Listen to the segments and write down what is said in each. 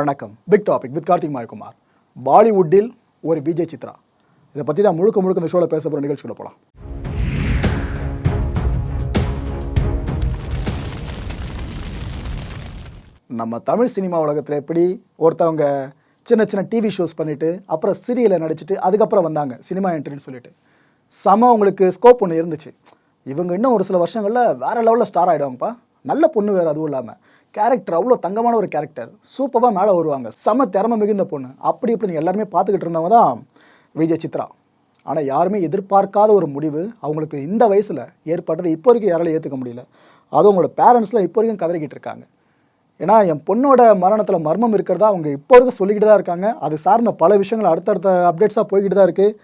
வணக்கம். Big topic with Karthik Mayakumar. பாலிவுட்டில் ஒரு விஜய் சித்ரா. இதை பற்றி தான் முழுக்க முழுக்க இந்த ஷோவில் பேச போகிற நிகழ்ச்சியில் போகலாம் நம்ம தமிழ் சினிமா உலகத்தில் எப்படி ஒருத்தவங்க சின்ன சின்ன டிவி ஷோஸ் பண்ணிட்டு அப்புறம் சீரியலை நடிச்சிட்டு அதுக்கப்புறம் வந்தாங்க சினிமா என்ட்ரின்னு சொல்லிட்டு. செம உங்களுக்கு ஸ்கோப் ஒன்று இருந்துச்சு. இவங்க இன்னும் ஒரு சில வருஷங்களில் வேற லெவலில் ஸ்டார் ஆகிடுவாங்கப்பா நல்ல பொண்ணு வேறு அதுவும் இல்லாமல் கேரக்டர் அவ்வளோ தங்கமான ஒரு கேரக்டர் சூப்பராக மேலே வருவாங்க. செம திறமை மிகுந்த பொண்ணு. அப்படி இப்படி நீங்கள் எல்லாருமே பார்த்துக்கிட்டு இருந்தவங்க தான் விஜய் சித்ரா. ஆனால் யாருமே எதிர்பார்க்காத ஒரு முடிவு அவங்களுக்கு இந்த வயசில் ஏற்பட்டது இப்போ வரைக்கும் யாராலும் ஏற்றுக்க முடியல. அதுவும் அவங்களோட பேரண்ட்ஸ்லாம் இப்போ வரைக்கும் கதறிக்கிட்டு இருக்காங்க. ஏன்னா என் பொண்ணோட மரணத்தில் மர்மம் இருக்கிறதா அவங்க இப்போ வரைக்கும் சொல்லிக்கிட்டு தான் இருக்காங்க. அது சார்ந்த பல விஷயங்கள் அடுத்தடுத்த அப்டேட்ஸாக போய்கிட்டு தான் இருக்குது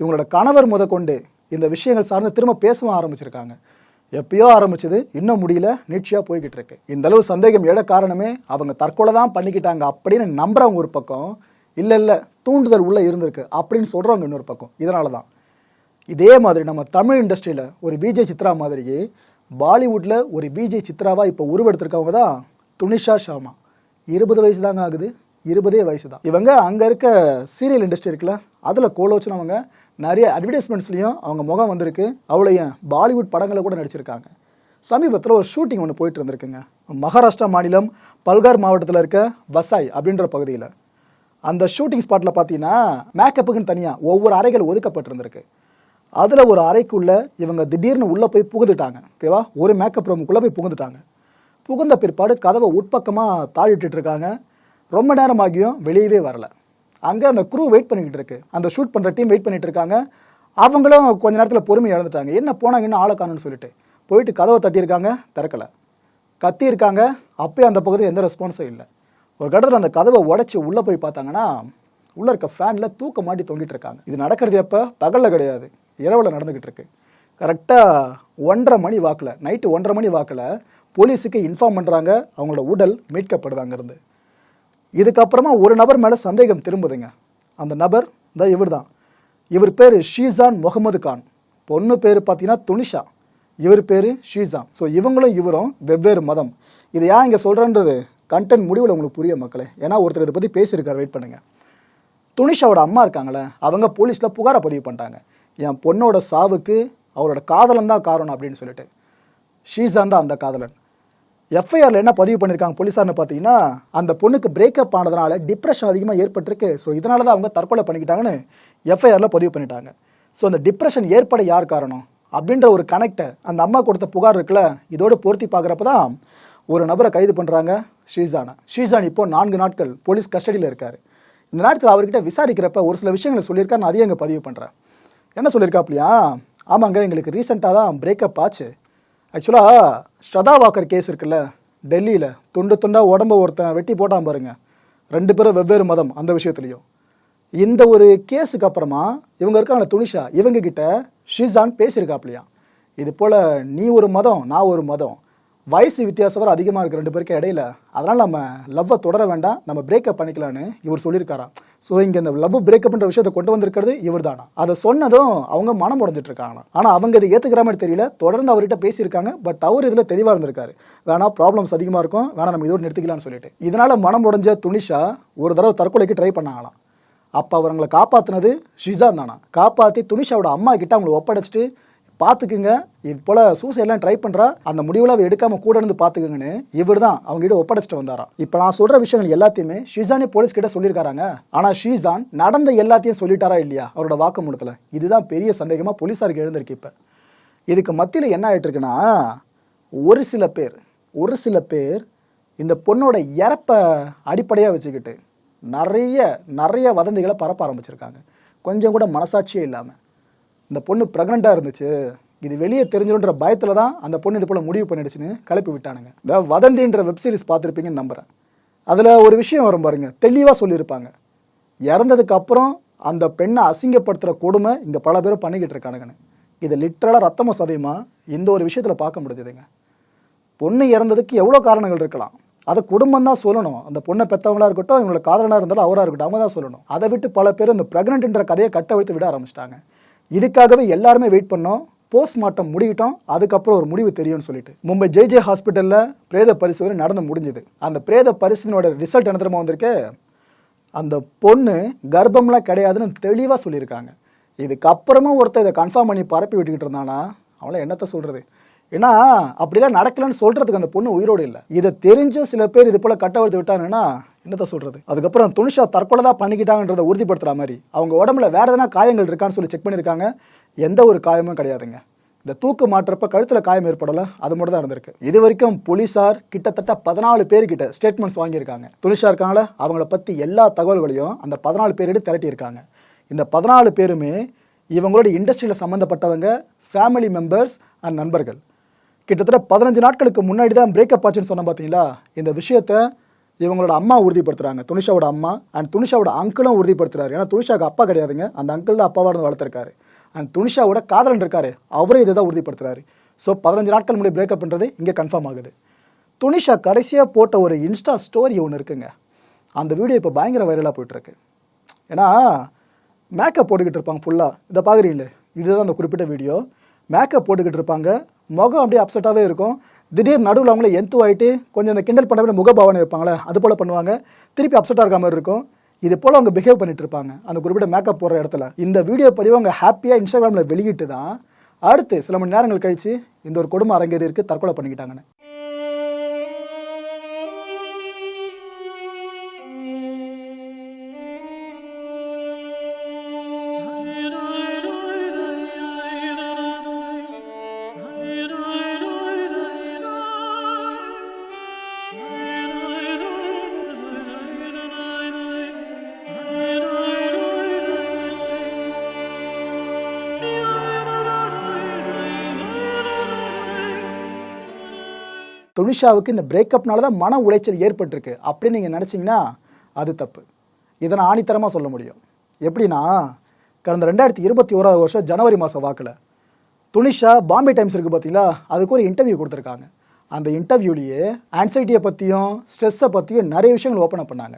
இவங்களோட கணவர் முதற்கொண்டு இந்த விஷயங்கள் சார்ந்து திரும்ப பேசவும் ஆரம்பிச்சிருக்காங்க. எப்பயோ ஆரம்பிச்சது இன்னும் முடியல நீட்சியாக போய்கிட்டு இருக்கு. இந்த அளவு சந்தேகம் எழ காரணமே அவங்க தற்கொலை தான் பண்ணிக்கிட்டாங்க அப்படின்னு நம்புறவங்க ஒரு பக்கம் இல்லை இல்லை தூண்டுதல் உள்ளே இருந்திருக்கு அப்படின்னு சொல்கிறவங்க இன்னொரு பக்கம். இதனால தான். இதே மாதிரி நம்ம தமிழ் இண்டஸ்ட்ரியில் ஒரு விஜய் சித்ரா மாதிரியே பாலிவுட்டில் ஒரு விஜய் சித்ராவாக இப்போ உருவெடுத்திருக்கவங்க தான் துனிஷா ஷாமா. இருபது வயசு தாங்க ஆகுது. இருபதே வயசு தான். இவங்க அங்கே இருக்க சீரியல் இண்டஸ்ட்ரி இருக்குல்ல அதில் கோலோச்சுனவங்க நிறைய அட்வர்டைஸ்மெண்ட்ஸ்லையும் அவங்க முகம் வந்திருக்கு. அவளையும் பாலிவுட் படங்களில் கூட நடிச்சிருக்காங்க. சமீபத்தில் ஒரு ஷூட்டிங் ஒன்று போயிட்டு இருந்திருக்குங்க. மகாராஷ்டிரா மாநிலம் பல்கார் மாவட்டத்தில் இருக்க வசாய் அப்படின்ற பகுதியில். அந்த ஷூட்டிங் ஸ்பாட்டில் பார்த்தீங்கன்னா மேக்கப்புக்குன்னு தனியாக ஒவ்வொரு அறைகள் ஒதுக்கப்பட்டிருந்திருக்கு. அதில் ஒரு அறைக்குள்ளே இவங்க திடீர்னு உள்ளே போய் புகுந்துட்டாங்க. ஓகேவா ஒரு மேக்கப் ரூமுக்குள்ளே போய் புகுந்துட்டாங்க. புகுந்த பிற்பாடு கதவை உட்பக்கமாக தாழிட்டு இருக்காங்க. ரொம்ப நேரம் ஆகியும் வெளியவே வரல. அங்கே அந்த குரூ வெயிட் பண்ணிக்கிட்டு இருக்கு. அந்த ஷூட் பண்ணுற டீம் வெயிட் பண்ணிட்டு இருக்காங்க. அவங்களும் கொஞ்ச நேரத்தில் பொறுமை இழந்துட்டாங்க. என்ன போனாங்க என்ன ஆளை காணும்னு சொல்லிட்டு. போயிட்டு கதவை தட்டியிருக்காங்க திறக்கலை. கத்தியிருக்காங்க அப்போயே அந்த பகுதியில் எந்த ரெஸ்பான்ஸும் இல்லை. ஒரு கட்டத்தில் அந்த கதவை உடைச்சி உள்ளே போய் பார்த்தாங்கன்னா உள்ளே இருக்க ஃபேனில் தூக்க மாட்டி தொங்கிட்டு இருக்காங்க. இது நடக்கிறது எப்போ? பகலில் கிடையாது. இரவில் நடந்துக்கிட்டு இருக்கு. கரெக்டாக ஒன்றரை மணி வாக்கில் நைட்டு ஒன்றரை மணி வாக்கில் போலீஸுக்கு இன்ஃபார்ம் பண்ணுறாங்க அவங்களோட உடல் மீட்கப்படுது அங்கேருந்து. இதுக்கப்புறமா ஒரு நபர் மேலே சந்தேகம் திரும்புதுங்க. அந்த நபர் இந்த இவர் தான் இவர் பேர் ஷீசான் முகமது கான். பொண்ணு பேர் பார்த்தீங்கன்னா துனிஷா. இவர் பேர் ஷீசான். ஸோ இவங்களும் இவரும் வெவ்வேறு மதம். இது ஏன் இங்கே சொல்கிறேன்றது கண்டென்ட் முடிவில் உங்களுக்கு புரிய மக்களே. ஏன்னா ஒருத்தர் இதை பற்றி பேசியிருக்காரு. வெயிட் பண்ணுங்கள் துனிஷாவோட அம்மா இருக்காங்களே அவங்க போலீஸில் புகாரை பதிவு பண்ணிட்டாங்க. என் பொண்ணோட சாவுக்கு அவரோட காதலன் தான் காரணம் அப்படின்னு சொல்லிட்டு. ஷீசான் தான் அந்த காதலன். எஃப்ஐஆரில் என்ன பதிவு பண்ணியிருக்காங்க போலீஸார்னு பார்த்தீங்கன்னா அந்த பொண்ணுக்கு பிரேக்கப் ஆனதுனால டிப்ரெஷன் அதிகமாக ஏற்பட்டிருக்கு. ஸோ இதனால தான் அவங்க தற்கொலை பண்ணிக்கிட்டாங்கன்னு எஃப்ஐஆரில் பதிவு பண்ணிட்டாங்க. ஸோ அந்த டிப்ரெஷன் ஏற்பட யார் காரணம்? அப்படின்ற ஒரு கனெக்டை அந்த அம்மா கொடுத்த புகார் இருக்குல்ல இதோடு பொருத்தி பார்க்குறப்ப தான் ஒரு நபரை கைது பண்ணுறாங்க ஷீசானை ஷீசான் இப்போ நான்கு நாட்கள் போலீஸ் கஸ்டடியில் இருக்கார். இந்த நேரத்தில் அவர்கிட்ட விசாரிக்கிறப்ப ஒரு சில விஷயங்களை சொல்லியிருக்காரு நான் அதையும் அங்கே பதிவு பண்ணுறேன் என்ன சொல்லியிருக்காப்லையா ஆமாங்க எங்களுக்கு ரீசெண்டாக தான் பிரேக்கப் ஆச்சு. ஆக்சுவலாக ஸ்ரதா வாக்கர் கேஸ் இருக்குல்ல டெல்லியில் துண்டு துண்டாக உடம்ப ஒருத்தன் வெட்டி போட்டான் பாருங்க. ரெண்டு பேரும் வெவ்வேறு மதம் அந்த விஷயத்துலையும். இந்த ஒரு கேஸுக்கு அப்புறமா இவங்க இருக்காங்க துனிஷா இவங்க கிட்ட ஷிசான் பேசியிருக்காப்லையா. இது போல் நீ ஒரு மதம் நான் ஒரு மதம் வயசு வித்தியாசம் வர அதிகமாக இருக்குது ரெண்டு பேருக்கு இடையில அதனால் நம்ம லவ்வை தொடர வேண்டாம். நம்ம பிரேக்கப் பண்ணிக்கலான்னு இவர் சொல்லியிருக்காராம். ஸோ இங்கே இந்த லவ் பிரேக்கப்ன்ற விஷயத்தை கொண்டு வந்திருக்கிறது இவர் தானா அதை சொன்னதும் அவங்க மனம் உடஞ்சிட்டு இருக்காங்க ஆனால் அவங்க இதை ஏற்றுக்கிற மாதிரி தெரியல. தொடர்ந்து அவர்கிட்ட பேசியிருக்காங்க பட் அவர் இதில் தெளிவாக இருந்திருக்காரு. வேணா ப்ராப்ளம்ஸ் அதிகமாக இருக்கும் வேணா நம்ம இதோடு நிறுத்திக்கலாம்னு சொல்லிட்டு. இதனால் மனம் உடஞ்ச துனிஷா ஒரு தடவை தற்கொலைக்கு ட்ரை பண்ணாங்களாம். அப்போ அவங்களை காப்பாற்றினது ஷிசான் தானா காப்பாற்றி துனிஷாவோட அம்மா கிட்ட அவங்களை ஒப்படைச்சிட்டு பார்த்துக்குங்க. இது போல் சூசைட்லாம் ட்ரை பண்ணுறா அந்த முடிவில் அவர் எடுக்காமல் கூட இருந்து பார்த்துக்குங்கன்னு இவர் தான் அவங்ககிட்ட ஒப்படைச்சிட்டு வந்தாராம். இப்போ நான் சொல்கிற விஷயங்கள் எல்லாத்தையுமே ஷிசானே போலீஸ் கிட்ட சொல்லியிருக்காங்க ஆனால் ஷீசான் நடந்த எல்லாத்தையும் சொல்லிட்டாரா இல்லையா? அவரோட வாக்குமூலத்தில். இதுதான் பெரிய சந்தேகமாக போலீஸாருக்கு எழுந்திருக்கு இப்போ. இதுக்கு மத்தியில் என்ன ஆகிட்டு இருக்குன்னா ஒரு சில பேர் ஒரு சில பேர் இந்த பொண்ணோட இறப்பை அடிப்படையாக வச்சுக்கிட்டு நிறைய நிறைய வதந்திகளை பரப்ப ஆரம்பிச்சிருக்காங்க. கொஞ்சம் கூட மனசாட்சியே இல்லாமல் இந்த பொண்ணு ப்ரெக்னெண்ட்டாக இருந்துச்சு. இது வெளியே தெரிஞ்சிடும்ன்ற பயத்தில் தான் அந்த பொண்ணு இது போல் முடிவு பண்ணிடுச்சுன்னு கிளப்பி விட்டானுங்க. இந்த வதந்தின்ற வெப் சீரிஸ் பார்த்துருப்பீங்கன்னு நம்புகிறேன் அதில் ஒரு விஷயம் வரும் பாருங்க. தெளிவாக சொல்லியிருப்பாங்க. இறந்ததுக்கு அப்புறம் அந்த பெண்ணை அசிங்கப்படுத்துகிற கொடுமை இங்கே பல பேரும் பண்ணிக்கிட்டு இருக்கானுங்கன்னு. இதை லிட்ரலாக ரத்தம சதயமாக இந்த ஒரு விஷயத்தில் பார்க்க முடியுதுங்க பொண்ணு இறந்ததுக்கு எவ்வளோ காரணங்கள் இருக்கலாம். அதை குடும்பம் தான் சொல்லணும். அந்த பொண்ணை பெற்றவங்களாக இருக்கட்டும் இவங்களோட காதலனாக இருந்தாலும் அவராக இருக்கட்டும் அவங்க தான் சொல்லணும். அதை விட்டு பல பேர் இந்த ப்ரெக்னென்ட்ன்ற கதையை கட்ட வைத்து விட ஆரம்பிச்சிட்டாங்க. இதுக்காகவே எல்லாருமே வெயிட் பண்ணோம். போஸ்ட்மார்ட்டம் முடியட்டும் அதுக்கப்புறம் ஒரு முடிவு தெரியும்னு சொல்லிட்டு. மும்பை ஜே ஜே ஹாஸ்பிட்டலில் பிரேத பரிசோதனை நடந்து முடிஞ்சது. அந்த பிரேத பரிசோதனையோட ரிசல்ட் என்ன தெரியுமா வந்திருக்கு? அந்த பொண்ணு கர்ப்பம்லாம் கிடையாதுன்னு தெளிவாக சொல்லியிருக்காங்க. இதுக்கப்புறமும் ஒருத்தர் இதை கன்ஃபார்ம் பண்ணி பரப்பி விட்டுக்கிட்டு இருந்தானா? அவளை என்னத்தை சொல்கிறது ஏன்னா அப்படிலாம் நடக்கலன்னு சொல்கிறதுக்கு அந்த பொண்ணு உயிரோடு இல்லை. இதை தெரிஞ்ச சில பேர் இது போல் கட்டவழ்த்து விட்டாங்கன்னா என்னத்த சொல்கிறது அதுக்கப்புறம் துணிஷா தற்கொலை தான் பண்ணிக்கிட்டாங்கன்றதை உறுதிப்படுத்துகிற மாதிரி. அவங்க உடம்புல வேறு எதனா காயங்கள் இருக்கான்னு சொல்லி செக் பண்ணியிருக்காங்க. எந்த ஒரு காயமும் கிடையாதுங்க. இந்த தூக்கு மாற்றப்ப கழுத்தில் காயம் ஏற்படலை அது மட்டும் தான் இருந்திருக்கு. இது வரைக்கும் போலீஸார் கிட்டத்தட்ட பதினாலு பேர்கிட்ட ஸ்டேட்மெண்ட்ஸ் வாங்கியிருக்காங்க. துணிஷா இருக்காங்களே அவங்கள பற்றி எல்லா தகவல்களையும் அந்த பதினாலு பேரிட்டு திரட்டியிருக்காங்க. இந்த பதினாலு பேருமே இவங்களோட இண்டஸ்ட்ரியில் சம்மந்தப்பட்டவங்க ஃபேமிலி மெம்பர்ஸ் அண்ட் நண்பர்கள். கிட்டத்தட்ட பதினஞ்சு நாட்களுக்கு முன்னாடி தான் பிரேக்கப் ஆச்சுன்னு சொன்ன பார்த்தீங்களா இந்த விஷயத்த இவங்களோட அம்மா உறுதிப்படுத்துறாங்க. துனிஷாவோட அம்மா அண்ட் துனிஷாவோட அங்கிளும் உறுதிப்படுத்துறாரு. ஏன்னா துனிஷாவுக்கு அப்பா கிடையாதுங்க. அந்த அங்கிள் தான் அப்பாவாக இருந்து வளர்த்துருக்காரு. அண்ட் துனிஷாவோட காதலன் இருக்காரு. அவரே இதை தான் உறுதிப்படுத்துறாரு. ஸோ பதினஞ்சு நாட்கள் முன்னாடி பிரேக்கப்ன்றது இங்கே கன்ஃபார்ம் ஆகுது. துனிஷா கடைசியாக போட்ட ஒரு இன்ஸ்டா ஸ்டோரி ஒன்று இருக்குங்க. அந்த வீடியோ இப்போ பயங்கர வைரலாக போயிட்டுருக்கு. ஏன்னா மேக்கப் போட்டுக்கிட்டு இருப்பாங்க ஃபுல்லாக இதை பார்க்குறீங்களே இதுதான் அந்த குறிப்பிட்ட வீடியோ மேக்கப் போட்டுக்கிட்டு இருப்பாங்க. முகம் அப்படியே அப்செட்டாகவே இருக்கும். திடீர் நடுவில் அவங்கள எந்து ஆகிட்டு கொஞ்சம் இந்த கிண்டல் பண்ண முகபாவனை இருப்பாங்களே அது போல் பண்ணுவாங்க. திருப்பி அப்செட்டாக இருக்க மாதிரி இருக்கும். இது போல் அவங்க பிஹேவ் பண்ணிட்டு இருப்பாங்க. அந்த குறிப்பிட்ட மேக்கப் போடுற இடத்துல. இந்த வீடியோ பதிவு அவங்க ஹாப்பியாக இன்ஸ்டாகிராமில் வெளியிட்டு தான் அடுத்து சில மணி நேரங்கள் கழித்து இந்த ஒரு கொடுமை அரங்கேறி இருக்குது தற்கொலை பண்ணிக்கிட்டாங்கன்னு. துனிஷாவுக்கு இந்த பிரேக்கப்னால தான் மன உளைச்சல் ஏற்பட்டிருக்கு. அப்படின்னு நீங்கள் நினச்சிங்கன்னா அது தப்பு. இதை நான் ஆணித்தரமாக சொல்ல முடியும். எப்படின்னா கடந்த ரெண்டாயிரத்தி இருபத்தி ஓராவது வருஷம் ஜனவரி மாதம் வாக்கில் துனிஷா பாம்பே டைம்ஸ் இருக்குது பார்த்தீங்களா அதுக்கு ஒரு இன்டர்வியூ கொடுத்துருக்காங்க. அந்த இன்டர்வியூலேயே ஆன்சைட்டியை பற்றியும் ஸ்ட்ரெஸ்ஸை பற்றியும் நிறைய விஷயங்கள் ஓப்பன் பண்ணாங்க.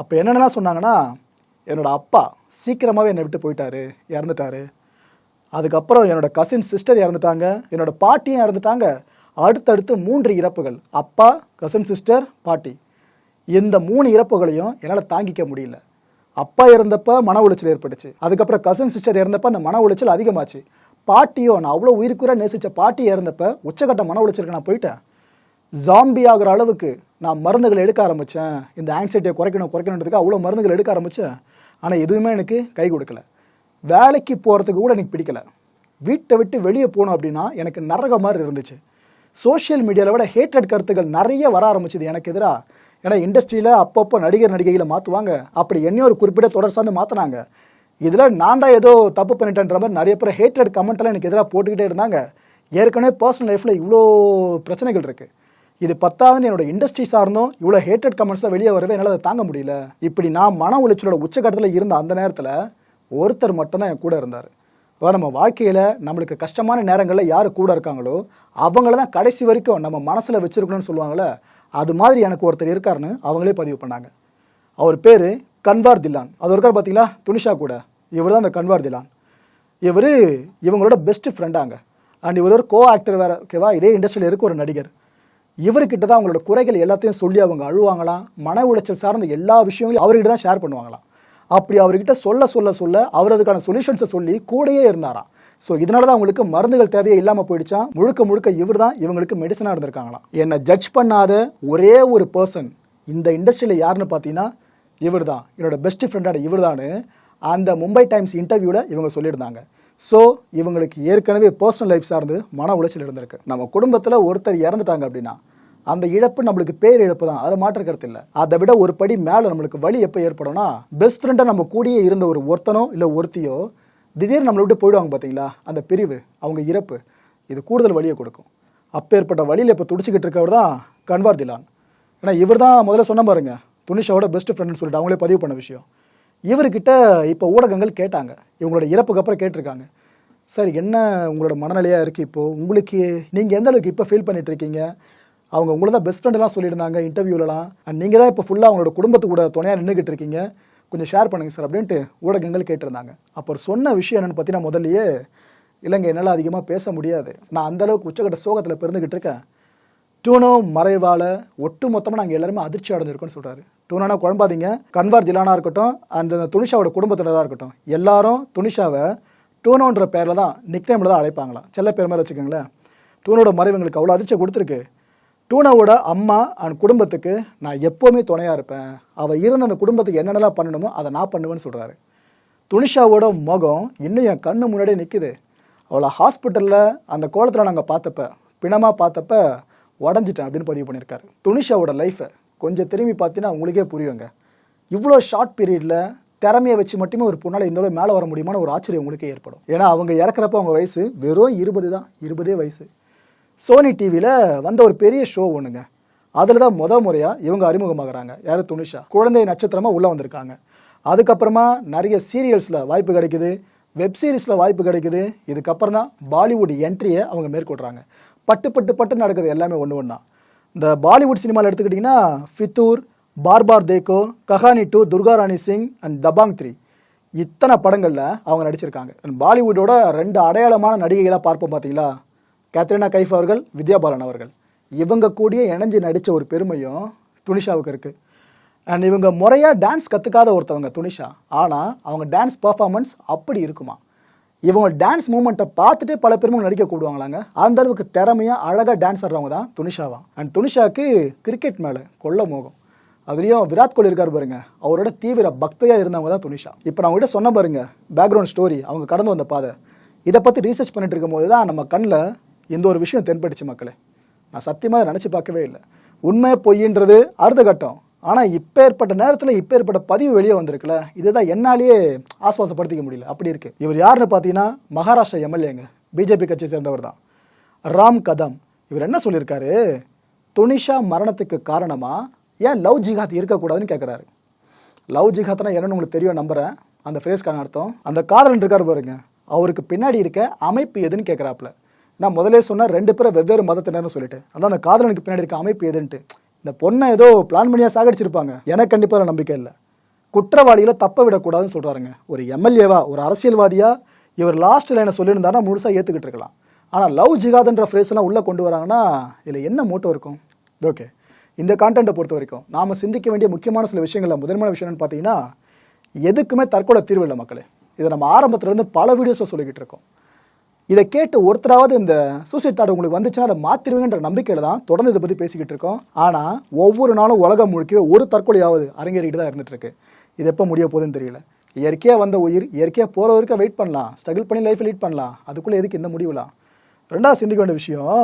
அப்போ என்னென்னலாம் சொன்னாங்கன்னா என்னோட அப்பா சீக்கிரமாகவே என்னை விட்டு போயிட்டாரு இறந்துட்டாரு. அதுக்கப்புறம் என்னோடய கசின் சிஸ்டர் இறந்துட்டாங்க என்னோடய பாட்டியும் இறந்துட்டாங்க. அடுத்தடுத்து மூன்று இறப்புகள். அப்பா கசின் சிஸ்டர் பாட்டி. இந்த மூணு இறப்புகளையும் என்னால் தாங்கிக்க முடியல. அப்பா இறந்தப்ப மன உளைச்சல் ஏற்பட்டுச்சு. அதுக்கப்புறம் கசின் சிஸ்டர் இறந்தப்போ அந்த மன உளைச்சல் அதிகமாச்சு. பாட்டியோ நான் அவ்வளோ உயிருக்குற நேசித்த பாட்டி இறந்தப்ப உச்சக்கட்ட மன உளைச்சலுக்கு நான் போயிட்டேன். ஜாம்பி ஆகுற அளவுக்கு நான் மருந்துகள் எடுக்க ஆரம்பித்தேன் இந்த ஆங்ஸைட்டியை குறைக்கணும் குறைக்கணுன்றதுக்கு அவ்வளோ மருந்துகள் எடுக்க ஆரம்பித்தேன் ஆனால் எதுவுமே எனக்கு கை கொடுக்கல. வேலைக்கு போகிறதுக்கு கூட எனக்கு பிடிக்கல. வீட்டை விட்டு வெளியே போகணும் அப்படின்னா எனக்கு நரக மாதிரி இருந்துச்சு. சோஷியல் மீடியாவில் விட ஹேட்ரட் கருத்துக்கள் நிறைய வர ஆரம்பிச்சது. எனக்கு எதிராக ஏன்னா இண்டஸ்ட்ரியில் அப்பப்போ நடிகர் நடிகைகளை மாற்றுவாங்க அப்படி என்னையும் ஒரு குறிப்பிட்ட தொடர் சார்ந்து மாற்றினாங்க இதில் நான் தான் ஏதோ தப்பு பண்ணிட்டேன்ற மாதிரி நிறைய பேர் ஹேட்ரட் கமெண்ட்லாம் எனக்கு எதிராக போட்டுக்கிட்டே இருந்தாங்க. ஏற்கனவே பர்சனல் லைஃப்பில் இவ்வளோ பிரச்சனைகள் இருக்குது இது பத்தாதுன்னு என்னோட இண்டஸ்ட்ரி சார்ந்தும் இவ்வளோ ஹேட்டட் கமெண்ட்ஸ்லாம் வெளியே வரவே என்னால் அதை தாங்க முடியல. இப்படி நான் மன உளைச்சலோட உச்சக்கட்டத்தில் இருந்த அந்த நேரத்தில் ஒருத்தர் மட்டும்தான் என் கூட இருந்தார். அதாவது நம்ம வாழ்க்கையில் நம்மளுக்கு கஷ்டமான நேரங்களில் யார் கூட இருக்காங்களோ அவங்கள தான் கடைசி வரைக்கும் நம்ம மனசில் வச்சுருக்கணும்னு சொல்லுவாங்கள்ல அது மாதிரி எனக்கு ஒருத்தர் இருக்காருன்னு அவங்களே பதிவு பண்ணாங்க. அவர் பேர் கன்வார் தில்லான் அது இருக்கார் பார்த்தீங்களா துனிஷா கூட. இவர் தான் அந்த கன்வார் தில்லான் இவர் இவங்களோட பெஸ்ட் ஃப்ரெண்டாங்க அண்ட் இவர் ஒரு கோ ஆக்டர் வேறு ஓகேவா? இதே இண்டஸ்ட்ரியில் இருக்க ஒரு நடிகர். இவர்கிட்ட தான் அவங்களோட குறைகள் எல்லாத்தையும் சொல்லி அவங்க அழுவாங்களாம். மன உளைச்சல் சார்ந்த எல்லா விஷயங்களையும் அவர்கிட்ட தான் ஷேர் பண்ணுவாங்களாம். அப்படி அவர்கிட்ட சொல்ல சொல்ல சொல்ல அவர் அதுக்கான சொல்யூஷன்ஸை சொல்லி கூடயே இருந்தாராம் ஸோ இதனால தான் அவங்களுக்கு மருந்துகள் தேவையே இல்லாமல் போயிடுச்சா? முழுக்க முழுக்க இவர் தான் இவங்களுக்கு மெடிசனாக இருந்திருக்காங்களாம் என்னை ஜட்ஜ் பண்ணாத ஒரே ஒரு பர்சன் இந்த இண்டஸ்ட்ரியில் யாருன்னு பார்த்தீங்கன்னா இவர் தான் என்னோட பெஸ்ட் ஃப்ரெண்டான இவர் அந்த மும்பை டைம்ஸ் இன்டர்வியூவில் இவங்க சொல்லியிருந்தாங்க. ஸோ இவங்களுக்கு ஏற்கனவே பர்சனல் லைஃப் சார்ந்து மன உளைச்சல் இருந்திருக்கு. நம்ம குடும்பத்தில் ஒருத்தர் இறந்துட்டாங்க அப்படின்னா அந்த இழப்பு நம்மளுக்கு பேர் இழப்பு தான். அதை மாற்ற கருத்து இல்லை. அதை விட ஒரு படி மேலே நம்மளுக்கு வலி எப்போ ஏற்படும்னா பெஸ்ட் ஃப்ரெண்டாக நம்ம கூடியே இருந்த ஒரு ஒருத்தனோ இல்லை ஒருத்தியோ திடீர்னு நம்மளை விட்டு போயிடுவாங்க பார்த்தீங்களா அந்த பிரிவு அவங்க இறப்பு இது கூடுதல் வழியை கொடுக்கும். அப்பேற்பட்ட வழியில் இப்போ துடிச்சிக்கிட்டு இருக்கவர் தான் கன்வார் திலான். ஏன்னா இவர் தான் முதல்ல சொன்ன பாருங்க துனிஷாவோட பெஸ்ட் ஃப்ரெண்டுன்னு சொல்லிட்டு அவங்களே பதிவு பண்ண விஷயம். இவர்கிட்ட இப்போ ஊடகங்கள் கேட்டாங்க. இவங்களோட இறப்புக்கு அப்புறம் கேட்டிருக்காங்க. சார் என்ன உங்களோட மனநிலையாக இருக்குது இப்போது உங்களுக்கு நீங்கள் எந்த அளவுக்கு இப்போ ஃபீல் பண்ணிட்டு இருக்கீங்க? அவங்க உங்களை தான் பெஸ்ட் ஃப்ரெண்டெல்லாம் சொல்லியிருந்தாங்க இன்டர்வியூலலாம் அண்ட் நீங்கள் தான் இப்போ ஃபுல்லாக அவங்களோட குடும்பத்து கூட துணையாக நின்றுக்கிட்டு இருக்கீங்க. கொஞ்சம் ஷேர் பண்ணுங்கள் சார் அப்படின்ட்டு ஊடகங்கள் கேட்டிருந்தாங்க. அப்போ சொன்ன விஷயம் என்னென்னு பார்த்தீங்கன்னா முதல்லயே இல்லைங்க என்னால் அதிகமாக பேச முடியாது. நான் அந்தளவுக்கு உச்சக்கட்ட சோகத்தில் பிறந்துக்கிட்டு இருக்கேன். டூனோ மறைவால் ஒட்டு மொத்தமாக நாங்கள் எல்லாருமே அதிர்ச்சி அடைஞ்சிருக்கோம்னு சொல்கிறாரு டூனானா குழம்பாதீங்க. கன்வார் திலானா இருக்கட்டும் அண்ட் அந்த துனிஷாவோட குடும்பத்தினராக இருக்கட்டும் எல்லாரும் துனிஷாவை டூனோன்ற பேரில் தான் நிக்னேமில் தான் அழைப்பாங்களாம். செல்ல பேர் மாதிரி வச்சுக்கோங்களேன். டூனோட மறைவு எங்களுக்கு அவ்வளோ அதிர்ச்சி கொடுத்துருக்கு. டூனாவோட அம்மா அண்ட் குடும்பத்துக்கு நான் எப்போவுமே துணையாக இருப்பேன். அவள் இருந்த அந்த குடும்பத்துக்கு என்னென்னலாம் பண்ணணுமோ அதை நான் பண்ணுவேன்னு சொல்கிறாரு துனிஷாவோட முகம் இன்னும் என் கண்ணு முன்னாடியே நிற்குது அவளை ஹாஸ்பிட்டலில் அந்த கோலத்தில் நாங்கள் பார்த்தப்ப பிணமாக பார்த்தப்ப உடஞ்சிட்டேன் அப்படின்னு பதிவு பண்ணியிருக்காரு. துனிஷாவோட லைஃப்பை கொஞ்சம் திரும்பி பார்த்தீங்கன்னா உங்களுக்கே புரியுங்க. இவ்வளோ ஷார்ட் பீரியடில் திறமையை வச்சு மட்டுமே ஒரு பொண்ணால் இந்தளவு மேலே வர முடியுமான ஒரு ஆச்சரியம் உங்களுக்கே ஏற்படும். ஏன்னா அவங்க இறக்குறப்ப அவங்க வயசு வெறும் இருபது தான். இருபதே வயசு. சோனி டிவியில் வந்த ஒரு பெரிய ஷோ ஒன்றுங்க அதில் தான் முத முறையாக இவங்க அறிமுகமாகறாங்க. யார்? துனிஷா. குழந்தை நட்சத்திரமாக உள்ளே வந்திருக்காங்க. அதுக்கப்புறமா நிறைய சீரியல்ஸில் வாய்ப்பு கிடைக்குது. வெப் சீரிஸில் வாய்ப்பு கிடைக்குது. இதுக்கப்புறம் தான் பாலிவுட் என்ட்ரியை அவங்க மேற்கொள்கிறாங்க பட்டு பட்டு பட்டு நடக்குது. எல்லாமே ஒன்று ஒன்றா இந்த பாலிவுட் சினிமாவில் எடுத்துக்கிட்டிங்கன்னா ஃபித்தூர் பார்பார் தேக்கோ Kahani two Durga Rani Singh and Dabangg three இத்தனை படங்களில் அவங்க நடிச்சிருக்காங்க. பாலிவுட்டோட ரெண்டு அடையாளமான நடிகைகளாக பார்ப்போம் பார்த்தீங்களா கேத்ரினா கைஃப் அவர்கள் வித்யா பாலன் அவர்கள். இவங்க கூடிய இணைஞ்சு நடித்த ஒரு பெருமையும் துனிஷாவுக்கு இருக்குது அண்ட் இவங்க முறையாக டான்ஸ் கற்றுக்காத ஒருத்தவங்க துனிஷா. ஆனால் அவங்க டான்ஸ் பர்ஃபார்மன்ஸ் அப்படி இருக்குமா? இவங்க டான்ஸ் மூமெண்ட்டை பார்த்துட்டு பல பேரும் நடிக்க கூடுவாங்களாங்க? அந்த அளவுக்கு திறமையாக அழகாக டான்ஸ் ஆடுறவங்க தான் துனிஷாவா. அண்ட் துனிஷாவுக்கு கிரிக்கெட் மேலே கொள்ள மோகம். அதுலேயும் விராட் கோலி இருக்கார் பாருங்க. அவரோட தீவிர பக்தையாக இருந்தவங்க தான் துனிஷா. இப்போ நான் உங்கள்கிட்ட சொன்ன பாருங்க பேக்ரவுண்ட் ஸ்டோரி அவங்க கடந்து வந்த பாதை. இதை பற்றி ரீசர்ச் பண்ணிட்டு இருக்கும்போது தான் நம்ம கண்ணில் இந்த ஒரு விஷயம் தென்பட்டுச்சு மக்களே. நான் சத்தியமாக அதை நினச்சி பார்க்கவே இல்லை. உண்மை பொய்ன்றது அடுத்த கட்டம். ஆனால் இப்போ ஏற்பட்ட நேரத்தில் இப்போ ஏற்பட்ட பதிவு வெளியே வந்திருக்குல்ல. இதுதான் என்னாலேயே ஆஸ்வாசப்படுத்திக்க முடியல. அப்படி இருக்கு. இவர் யாருன்னு பார்த்தீங்கன்னா மகாராஷ்டிரா எம்எல்ஏங்க. பிஜேபி கட்சியை சேர்ந்தவர் தான். ராம் கதம். இவர் என்ன சொல்லியிருக்காரு? துனிஷா மரணத்துக்கு காரணமாக ஏன் லவ் ஜிகாத் இருக்கக்கூடாதுன்னு கேட்குறாரு லவ் ஜிகாத்னா என்னன்னு உங்களுக்கு தெரியும் நம்புகிறேன் அந்த ஃப்ரேஸ்க்கான அர்த்தம். அந்த காதலன் இருக்கார் பாருங்க. அவருக்கு பின்னாடி இருக்க அமைப்பு எதுன்னு கேட்குறாப்புல நான் முதலே சொன்ன ரெண்டு பேரும் வெவ்வேறு மதத்தினர்னு சொல்லிட்டு. அதான் அந்த காதலனுக்கு பின்னாடி இருக்க அமைப்பு எதுன்ட்டு. இந்த பொண்ணை ஏதோ பிளான் பண்ணியா சாகடிச்சிருப்பாங்க. எனக்கு கண்டிப்பாக நம்பிக்கை இல்லை. குற்றவாளிகளை தப்ப விடக்கூடாதுன்னு சொல்கிறாருங்க ஒரு எம்எல்ஏவா ஒரு அரசியல்வாதியா இவர் லாஸ்ட் லைனை சொல்லியிருந்தாருன்னா முழுசாக ஏற்றுக்கிட்டு இருக்கலாம். ஆனால் லவ் ஜிகாதுன்ற ஃப்ரேஸ்லாம் உள்ளே கொண்டு வராங்கன்னா இதில் என்ன மோட்டோ இருக்கும்? ஓகே இந்த கான்டென்ட்டை பொறுத்த வரைக்கும் நாம் சிந்திக்க வேண்டிய முக்கியமான சில விஷயங்களில் முதன்மையான விஷயம்னு பார்த்தீங்கன்னா எதுக்குமே தற்கொலை தீர்வு இல்லை மக்களே. இதை நம்ம ஆரம்பத்துலேருந்து பல வீடியோஸில் சொல்லிக்கிட்டு இருக்கோம். இதை கேட்டு ஒருத்தராவது இந்த சூசைட் தாட் உங்களுக்கு வந்துச்சுன்னா அதை மாற்றிடுவீங்கன்ற நம்பிக்கையில் தான் தொடர்ந்து இதை பற்றி பேசிக்கிட்டு இருக்கோம். ஆனால் ஒவ்வொரு நாளும் உலகம் முழுக்க ஒரு தற்கொலையாவது அரங்கேறிக்கிட்டு தான் இருந்துட்டு இருக்கு. இது எப்போ முடிய போகுதுன்னு தெரியல. இயற்கையாக வந்த உயிர் இயற்கையாக போகிற வரைக்கும் வெயிட் பண்ணலாம். ஸ்ட்ரகிள் பண்ணி லைஃப் லீட் பண்ணலாம். அதுக்குள்ளே எதுக்கு இந்த முடிவுலாம்? ரெண்டாவது சிந்திக்க வேண்டிய விஷயம்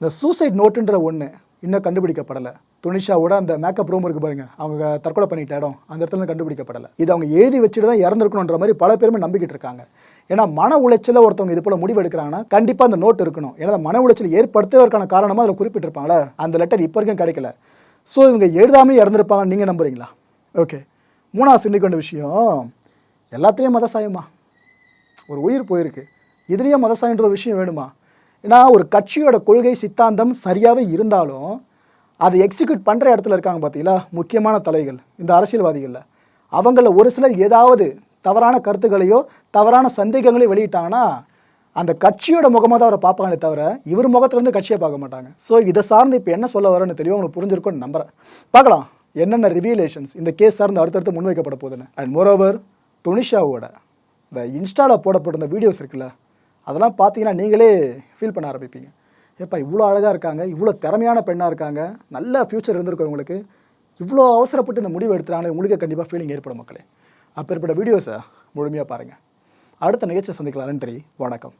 இந்த சூசைட் நோட்டுன்ற ஒன்று இன்னும் கண்டுபிடிக்கப்படலை. துனிஷாவோட அந்த மேக்கப் ரூம் இருக்கு பாருங்க அவங்க தற்கொலை பண்ணிட்ட இடம் அந்த இடத்துல கண்டுபிடிக்கப்படலை. இது அவங்க எழுதி வச்சுட்டு தான் இறந்துருக்கணுன்ற மாதிரி பல பேருமே நம்பிக்கிட்டு இருக்காங்க. ஏன்னா மன உளைச்சல ஒருத்தவங்க இது போல முடிவு எடுக்கிறாங்கன்னா கண்டிப்பாக அந்த நோட் இருக்கணும். ஏன்னா மன உளைச்சல் ஏற்படுத்துவதற்கான காரணமாக அதில் குறிப்பிட்டிருப்பாங்களே அந்த லெட்டர் இப்போ வரைக்கும் கிடைக்கல. ஸோ இவங்க எழுதாமே இறந்துருப்பாங்கன்னு நீங்கள் நம்புறீங்களா? ஓகே மூணாவது சிந்திக்க வேண்டிய விஷயம் எல்லாத்துலேயும் மதசாயமா ஒரு உயிர் போயிருக்கு. இதுலேயும் மதசாயன்ற ஒரு விஷயம் வேணுமா? ஏன்னா ஒரு கட்சியோட கொள்கை சித்தாந்தம் சரியாகவே இருந்தாலும் அதை எக்ஸிக்யூட் பண்ணுற இடத்துல இருக்காங்க பார்த்தீங்களா முக்கியமான தலைகள் இந்த அரசியல்வாதிகளில். அவங்கள ஒரு சிலர் ஏதாவது தவறான கருத்துக்களையோ தவறான சந்தேகங்களையும் வெளியிட்டாங்கன்னா அந்த கட்சியோட முகமாக தான் அவரை பார்ப்பாங்களே தவிர இவர் முகத்துலேருந்து கட்சியை பார்க்க மாட்டாங்க. ஸோ இதை சார்ந்து இப்போ என்ன சொல்ல வரேன்னு தெளிவாக உங்களுக்கு புரிஞ்சிருக்கும்னு நம்புறேன். பார்க்கலாம் என்னென்ன ரிவியலேஷன்ஸ் இந்த கேஸ் சார்ந்து அடுத்தடுத்து முன்வைக்கப்பட போகுதுன்னு. அண்ட் மோரோவர் துனிஷாவோட இந்த இன்ஸ்டாவில் போடப்பட்ட இந்த வீடியோஸ் இருக்குல்ல அதெல்லாம் பார்த்தீங்கன்னா நீங்களே ஃபீல் பண்ண ஆரம்பிப்பீங்க. ஏப்பா இவ்வளோ அழகாக இருக்காங்க இவ்வளோ திறமையான பெண்ணாக இருக்காங்க நல்ல ஃப்யூச்சர் இருந்திருக்கும் உங்களுக்கு. இவ்வளோ அவசரப்பட்டு இந்த முடிவு எடுத்துறாங்களே உங்களுக்கு கண்டிப்பாக ஃபீலிங் ஏற்படும் மக்களே. அப்பேற்பட்ட வீடியோஸை முழுமையாக பாருங்கள் அடுத்த நிகழ்ச்சியை சந்திக்கலாம். நன்றி வணக்கம்.